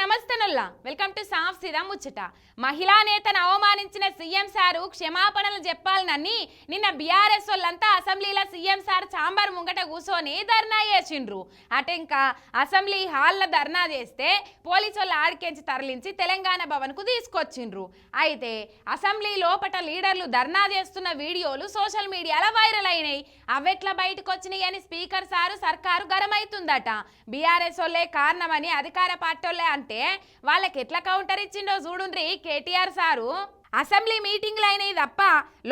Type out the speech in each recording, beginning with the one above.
నమస్తేనుల్లా. Welcome to సాఫ్ సీదా ముచ్చట. మహిళా నేతను అవమానించిన సీఎం సారు క్షమాపణలు చెప్పాలనని నిన్న బీఆర్ఎస్ వాళ్ళంతా అసెంబ్లీలో సీఎం సార్ చాంబర్ ముంగట కూర్చొని ధర్నా చేసిండ్రు. అటెంకా అసెంబ్లీ హాల్లో ధర్నా చేస్తే పోలీసు వాళ్ళు ఆడికెంచి తరలించి తెలంగాణ భవన్కు తీసుకొచ్చిండ్రు. అయితే అసెంబ్లీ లోపట లీడర్లు ధర్నా చేస్తున్న వీడియోలు సోషల్ మీడియాలో వైరల్ అయినాయి. అవెట్లా బయటకు వచ్చినాయి అని స్పీకర్ సారు సర్కారు గరమైతుందట. బీఆర్ఎస్ వాళ్ళే కారణమని అధికార పార్టీ పార్టీలే అంటే వాళ్ళకి ఎట్లా కౌంటర్ ఇచ్చిండో చూడుండ్రి కేటీఆర్ సారు. అసెంబ్లీ మీటింగ్లు అయినాయి తప్ప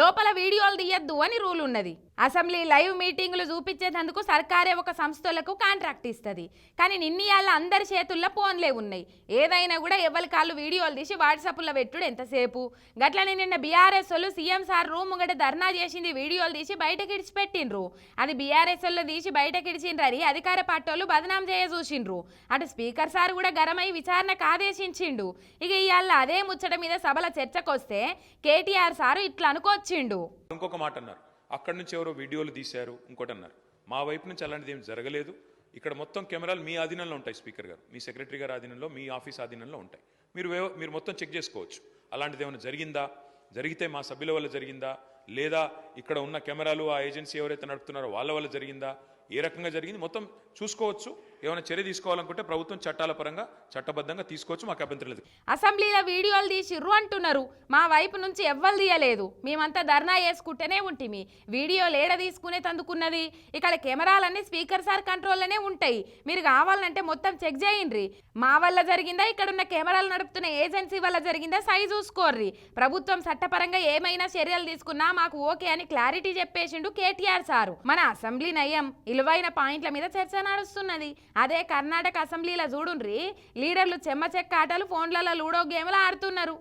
లోపల వీడియోలు తీయద్దు అని రూల్ ఉన్నది. అసెంబ్లీ లైవ్ మీటింగులు చూపించేటందుకు సర్కారే ఒక సంస్థలకు కాంట్రాక్ట్ ఇస్తుంది. కానీ నిన్నయాల అందరి చేతుల్లో ఫోన్లే ఉన్నాయి. ఏదైనా కూడా ఎవరి కాళ్ళు వీడియోలు తీసి వాట్సాప్లో పెట్టుడు ఎంతసేపు? గట్లనే నిన్న బీఆర్ఎస్ వాళ్ళు సీఎం సార్ రూమ్ ముంగట ధర్నా చేసింది వీడియోలు తీసి బయటకి ఇడిచిపెట్టిండ్రు. అది బీఆర్ఎస్ వాళ్ళు తీసి బయటకి ఇడిచిండ్రని అధికార పార్టీ వాళ్ళు బదనాం చేయ చూసిండ్రు అటు స్పీకర్ సార్ కూడా గరమై విచారణకు ఆదేశించిండు. ఇక ఇవాళ అదే ముచ్చట మీద సభల చర్చకొస్తే కేటీఆర్ సారు ఇట్లా అనుకొచ్చిండు. ఇంకొక మాట అన్నారు అక్కడి నుంచి ఎవరో వీడియోలు తీశారు ఇంకోటి అన్నారు. మా వైపు నుంచి అలాంటిది ఏం జరగలేదు. ఇక్కడ మొత్తం కెమెరాలు మీ ఆధీనంలో ఉంటాయి స్పీకర్ గారు. మీ సెక్రటరీ గారి ఆధీనంలో మీ ఆఫీస్ ఆధీనంలో ఉంటాయి. మీరు మీరు మొత్తం చెక్ చేసుకోవచ్చు. అలాంటిది ఏమైనా జరిగిందా? జరిగితే మా సభ్యుల వల్ల జరిగిందా? లేదా ఇక్కడ ఉన్న కెమెరాలు ఆ ఏజెన్సీ ఎవరైతే నడుపుతున్నారో వాళ్ళ వల్ల జరిగిందా? ఏ రకంగా జరిగింది మొత్తం చూసుకోవచ్చు. ఏమైనా చర్య తీసుకోవాలనుకుంటే ప్రభుత్వం చట్టాల పరంగా చట్టబద్ధంగా తీసుకోవచ్చు. మాకు అభ్యంతరం లేదు. అసెంబ్లీలో వీడియోలు తీసిర్రు అంటున్నారు. మా వైపు నుంచి ఎవ్వరు తీయలేదు. మేమంతా ధర్నా చేసుకుంటేనే ఉంటిమి. వీడియో లేడ తీసుకునే తందుకున్నది? ఇక్కడ కెమెరాలన్నీ స్పీకర్ సార్ కంట్రోల్లోనే ఉంటాయి. మీరు కావాలంటే మొత్తం చెక్ చేయండి. మా వల్ల జరిగిందా? ఇక్కడ ఉన్న కెమెరాలు నడుపుతున్న ఏజెన్సీ వల్ల జరిగిందా? సై చూసుకోర్రి. ప్రభుత్వం చట్టపరంగా ఏమైనా చర్యలు తీసుకున్నా మాకు ఓకే అని క్లారిటీ చెప్పేసిండు కేటీఆర్ సారు. మన అసెంబ్లీ నయం. విలువైన పాయింట్ల మీద చర్చ నడుస్తున్నది. అదే కర్ణాటక అసెంబ్లీలో చూడుండ్రి. లీడర్లు చెమ్మ చెక్క ఆటలు ఫోన్లలో లూడో గేమ్లు ఆడుతున్నారు.